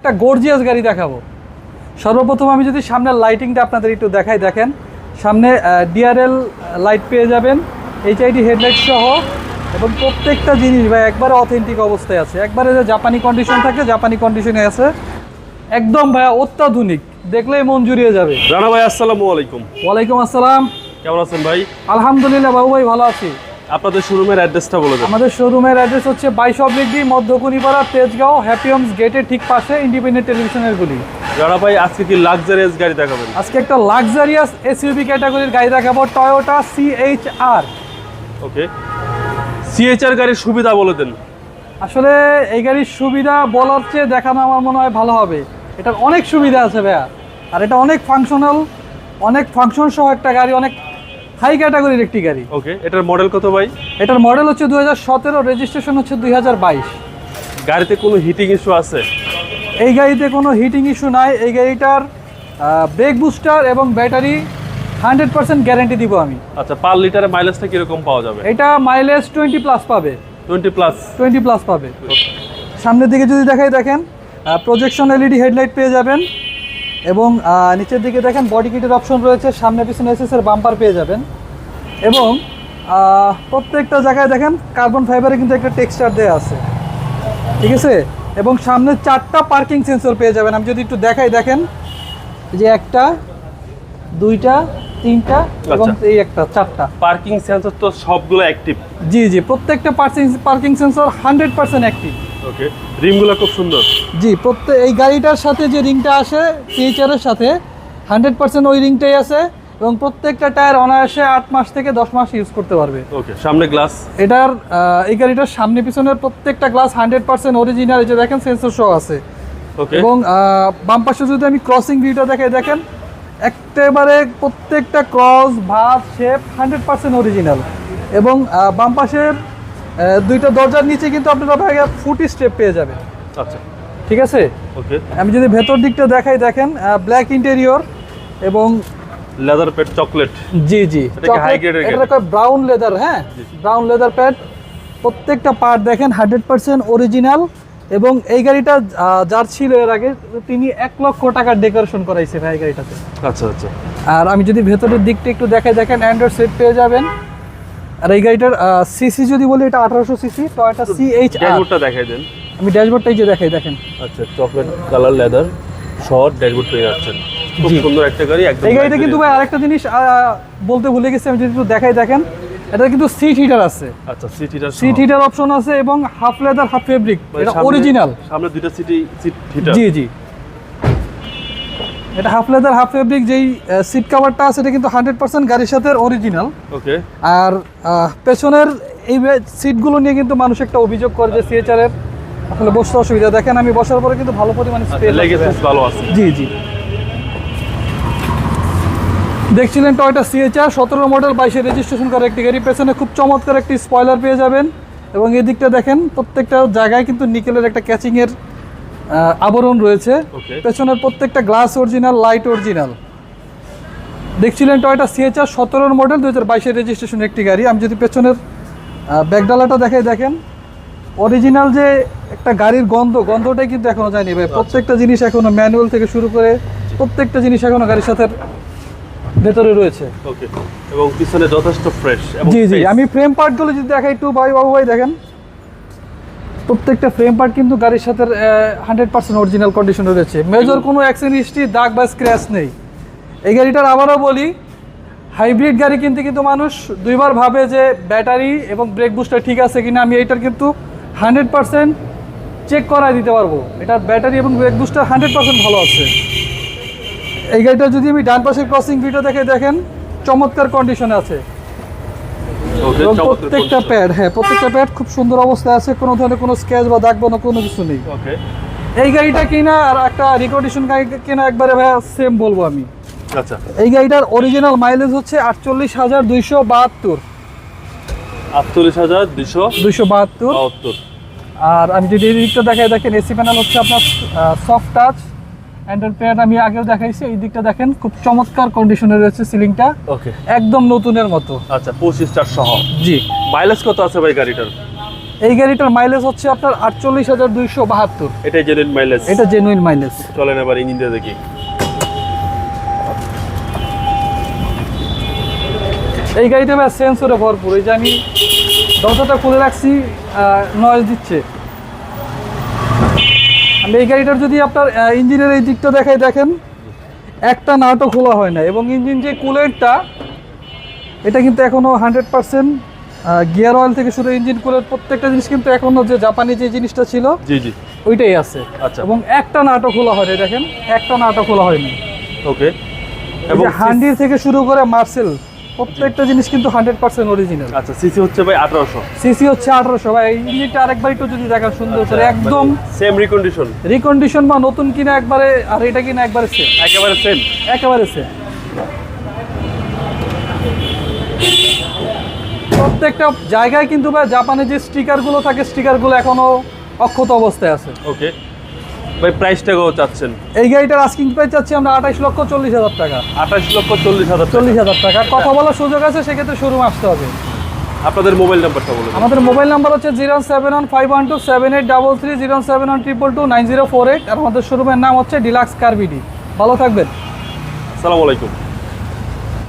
একটা গর্জিয়াস গাড়ি দেখাবো। সর্বপ্রথম আমি যদি সামনের লাইটিংটা আপনাদের একটু দেখাই দেখেন। সামনে ডিআরএল লাইট পেয়ে যাবেন এইচআইডি হেডলাইট সহ এবং প্রত্যেকটা জিনিস ভাই একবারে অথেন্টিক অবস্থায় আছে। একবারে যে জাপানি কন্ডিশন থাকে জাপানি কন্ডিশনে আছে। একদম ভাইয়া অত্যাধুনিক। দেখলেই মন জুড়িয়ে যাবে। রানা ভাই আসসালামু আলাইকুম। ওয়ালাইকুম আসসালাম। কেমন আছেন ভাই? আলহামদুলিল্লাহ বাবু ভাই ভালো আছি। আপনাদের শোরুমের অ্যাড্রেসটা বলে দেন। আমাদের শোরুমের অ্যাড্রেস হচ্ছে বাইশ অব্লিগডি মধ্যকুনিপাড়া তেজগাঁও হ্যাপি হোমস গেটের ঠিক পাশে ইন্ডিপেন্ডেন্ট টেলিভিশনের গুলি। রানা ভাই আজকে কি লাক্সারিয়াস গাড়ি দেখাবেন? আজকে একটা লাক্সারিয়াস এসইউভি ক্যাটাগরির গাড়ি দেখাবো টয়োটা সিএইচআর ওকে সিএচআর গাড়ির সুবিধা বলে দেন। আসলে এই গাড়ির সুবিধা বলার চেয়ে দেখানো আমার মনে হয় ভালো হবে। এটার অনেক সুবিধা আছে ভাইয়া। আর এটা অনেক ফাংশনাল অনেক ফাংশন সহ একটা গাড়ি অনেক হাই ক্যাটাগরির একটি গাড়ি। ওকে এটার মডেল কত ভাই? এটার মডেল হচ্ছে দু হাজার সতেরো রেজিস্ট্রেশন হচ্ছে দুই হাজার বাইশ। গাড়িতে কোনো হিটিং ইস্যু আছে? এই গাড়িতে কোনো হিটিং ইস্যু নাই এই গাড়িটার ব্রেক বুস্টার এবং ব্যাটারি হান্ড্রেড পার্সেন্ট গ্যারেন্টি দিব আমি। আচ্ছা পার লিটারে মাইলেজটা কীরকম পাওয়া যাবে? এটা মাইলেজ টোয়েন্টি প্লাস পাবে। টোয়েন্টি প্লাস টোয়েন্টি প্লাস পাবে। সামনের দিকে যদি দেখাই দেখেন প্রজেকশন এলইডি হেডলাইট পেয়ে যাবেন। এবং নিচের দিকে দেখেন বডি কিটের অপশন রয়েছে। সামনে পিছনে এসএস এর বাম্পার পেয়ে যাবেন। এবং প্রত্যেকটা জায়গায় দেখেন কার্বন ফাইবারে কিন্তু একটা টেক্সচার দেওয়া আছে। ঠিক আছে? এবং সামনে চারটা পার্কিং সেন্সর পেয়ে যাবেন। আমি যদি একটু দেখাই দেখেন যে একটা দুইটা তিনটা এবং আচ্ছা। এই একটা চারটা। পার্কিং সেন্সর তো সবগুলো অ্যাক্টিভ জি জি প্রত্যেকটা parking parking sensor hundred percent active okay রিমগুলো খুব সুন্দর। জি প্রত্যেক এই গাড়িটার সাথে যে রিংটা আসে এর সাথে হান্ড্রেড পার্সেন্ট ওই রিংটাই আছে এবং প্রত্যেকটা টায়ার অনায়াসে আট মাস থেকে দশ মাস ইউজ করতে পারবে। ওকে সামনে গ্লাস এটার এই গাড়িটার সামনে পিছনের প্রত্যেকটা গ্লাস হান্ড্রেড পার্সেন্ট অরিজিনাল যে দেখেন সেন্সর সহ আছে। এবং বাম পাশে যদি আমি ক্রসিং ভিউটা দেখাই দেখেন একেবারে প্রত্যেকটা ক্রস ভাত শেপ হান্ড্রেড পার্সেন্ট অরিজিনাল এবং বাম পাশের দুইটা দরজার নিচে কিন্তু আপনারা ভাইয়া ফুটি স্টেপ পেয়ে যাবেন। আচ্ছা। ঠিক আছে? ওকে। আমি যদি ভেতর দিকটা দেখাই দেখেন ব্ল্যাক ইন্টেরিয়র এবং লেদার পেট চকলেট জি জি। এটা ব্রাউন লেদার হ্যাঁ? ব্রাউন লেদার প্যাড প্রত্যেকটা পার্ট দেখেন হান্ড্রেড পার্সেন্ট অরিজিনাল এবং এই গাড়িটা যার ছিল এর আগে তিনি এক লক্ষ টাকার ডেকোরেশন করাইছে ভাই এই গাড়িটাতে। আচ্ছা আচ্ছা। আর আমি যদি ভেতরের দিকটা একটু দেখাই দেখেন অ্যান্ড্রয়েড সেট পেয়ে যাবেন। আর এই গাড়িটার সিসি যদি বলি এটা আঠারোশো সিসি টয়টা সি এইচ ড্যাশবোর্ডটা দেখাই দেন। আমি ড্যাশবোর্ডটাই যে দেখাই দেখেন। আচ্ছা chocolate colour leather short dashboard পেয়ে যাচ্ছেন। খুব সুন্দর একটা গাড়ি একদম এই গাড়িটা কিন্তু ভাই আরেকটা জিনিস বলতে ভুলে গেছি আমি যদি একটু দেখাই দেখেন এটা কিন্তু সিট হিটার আছে। আচ্ছা সিটিটা সিট হিটার অপশন আছে এবং হাফ লেদার হাফ ফেব্রিক এটা অরিজিনাল সামনে দুইটা সিটি সিট হিটার জি জি। এটা হাফ লেদার হাফ ফেব্রিক যেই সিট কভারটা আছে এটা কিন্তু হান্ড্রেড পার্সেন্ট গাড়ির সাথে অরিজিনাল ওকে আর পেছনের এই সিটগুলো নিয়ে কিন্তু মানুষ একটা অভিযোগ করে যে সিএচআর এর আসলে বসতে অসুবিধা। দেখেন আমি বসার পরে কিন্তু ভালো পরিমাণে স্পেস লেগেছে ভালো আছে। জি জি। দেখছিলেন টয়টা সিএচআর সতেরো মডেল বাইশে রেজিস্ট্রেশন করা একটি গাড়ি। পেছনে খুব চমৎকার একটি স্পয়লার পেয়ে যাবেন। এবং এই দিকটা দেখেন প্রত্যেকটা জায়গায় কিন্তু নিকেলের একটা ক্যাচিং এর আহ, আবরণ রয়েছে। পেছনের প্রত্যেকটা গ্লাস অরিজিনাল লাইট অরিজিনাল দেখছিলেন টয়টা সিএচআর সতেরোর মডেল দু হাজার বাইশের রেজিস্ট্রেশন একটি গাড়ি। আমি যদি পেছনের ব্যাকডালাটা দেখাই দেখেন। অরিজিনাল যে একটা গাড়ির গন্ধ গন্ধটাই কিন্তু এখনও যায়নি ভাই। প্রত্যেকটা জিনিস এখনও ম্যানুয়াল থেকে শুরু করে প্রত্যেকটা জিনিস এখনও গাড়ির সাথে ভেতরে রয়েছে। ওকে এবং পিছনে যথেষ্ট ফ্রেশ জি জি। আমি ফ্রেম পার্টগুলো যদি দেখাই একটু ভাই বাবু ভাই দেখেন। প্রত্যেকটা ফ্রেম পার্ট কিন্তু গাড়ির সাথে হান্ড্রেড পার্সেন্ট অরিজিনাল কন্ডিশনে রয়েছে। মেজর কোনো অ্যাক্সিডেন্ট হিস্ট্রি দাগ বা স্ক্র্যাচ নেই। এই গাড়িটার আবারও বলি হাইব্রিড গাড়ি কিনতে কিন্তু মানুষ দুইবার ভাবে যে ব্যাটারি এবং ব্রেক বুস্টার ঠিক আছে কিনা আমি এইটার কিন্তু হান্ড্রেড পার্সেন্ট চেক করায় দিতে পারব। এটার ব্যাটারি এবং ব্রেক বুস্টার হান্ড্রেড পার্সেন্ট ভালো আছে। এই গাড়িটা যদি আমি ডান পাশের ক্রসিং ভিডিও দেখে দেখেন চমৎকার কন্ডিশনে আছে। প্রত্যেকটা প্যাড হ্যাঁ প্রত্যেকটা প্যাড খুব সুন্দর অবস্থায় আছে কোনো ধরনের কোনো স্ক্র্যাচ বা দাগ বা কোনো কিছু নেই। এই গাড়িটা কিনা আর একটা রিকন্ডিশন গাড়ি কেনা একবারে ভাইয়া সেম বলব আমি। আচ্ছা। এই গাড়িটার অরিজিনাল মাইলেজ হচ্ছে আটচল্লিশ হাজার দুইশো বাহাত্তর। আটচল্লিশ হাজার দুশো দুইশো বাহাত্তর। বাহাত্তর। আর আমি যদি এই দিকটা দেখাই দেখেন এসি প্যানেল হচ্ছে আপনার সফট টাচ অ্যান্ড্রয়েড প্যাড আমি আগেও দেখাইছি এই দিকটা দেখেন খুব চমৎকার কন্ডিশনে রয়েছে সিলিংটা ওকে একদম নতুনের মতো। আচ্ছা পঁচিশ চার সহ। জি। মাইলেজ কত আছে ভাই গাড়িটার? এই গাড়িটার মাইলেজ হচ্ছে আপনার আটচল্লিশ হাজার দুইশো বাহাত্তর। এটাই জেনুইন মাইলেজ এটা জেনুইন মাইলেজ চলেন এবার ইঞ্জিন দিয়ে দেখি। এই গাড়িটা সেন্সরে ভরপুর। এই যে আমি দরজাটা খুলে রাখছি নয়েজ দিচ্ছে। এই গাড়িটার যদি আপনার ইঞ্জিনের এই দিকটা দেখাই দেখেন একটা নাটও খোলা হয় না এবং ইঞ্জিন যে কুলেরটা এটা কিন্তু এখনও হান্ড্রেড পার্সেন্ট গিয়ার অয়েল থেকে শুরু ইঞ্জিন কুলের প্রত্যেকটা জিনিস কিন্তু এখনও যে জাপানি যে জিনিসটা ছিল জি জি। ওইটাই আছে। আচ্ছা। এবং একটা নাটও খোলা হয়নি দেখেন একটা নাটও খোলা হয়নি ওকে। এবং হান্ডির থেকে শুরু করে মার্সেল প্রত্যেকটা জিনিস কিন্তু হান্ড্রেড পার্সেন্ট অরিজিনাল আচ্ছা সিসি হচ্ছে ভাই আঠারোশো। সিসি হচ্ছে আঠারোশো ভাই ইঞ্জিনটা আরেকবার একটু যদি দেখেন সুন্দর করে একদম সেম রিকন্ডিশন রিকন্ডিশন বা নতুন কিনা একবারে আর এটা কিনা একবারে সেম একেবারে সেম একেবারে সেম প্রত্যেকটা জায়গায় কিন্তু ভাই জাপানে যে স্টিকারগুলো থাকে স্টিকারগুলো এখনও অক্ষত অবস্থায় আছে। ওকে ভাই প্রাইসটা কত চাচ্ছেন। এই গাড়িটার আস্কিং প্রাইস চাচ্ছি আমরা আঠাশ লক্ষ চল্লিশ হাজার টাকা। আঠাশ লক্ষ চল্লিশ হাজার টাকা। চল্লিশ হাজার টাকা। কথা বলার সুযোগ আছে সেক্ষেত্রে শোরুম আসতে হবে। আপনাদের মোবাইল নাম্বারটা বলুন আমাদের মোবাইল নাম্বার হচ্ছে zero seven one five one two seven eight double three zero seven one triple two nine zero four eight. আর আমাদের শোরুমের নাম হচ্ছে ডিলাক্স কারবিডি ভালো থাকবেন। সালাম আলাইকুম।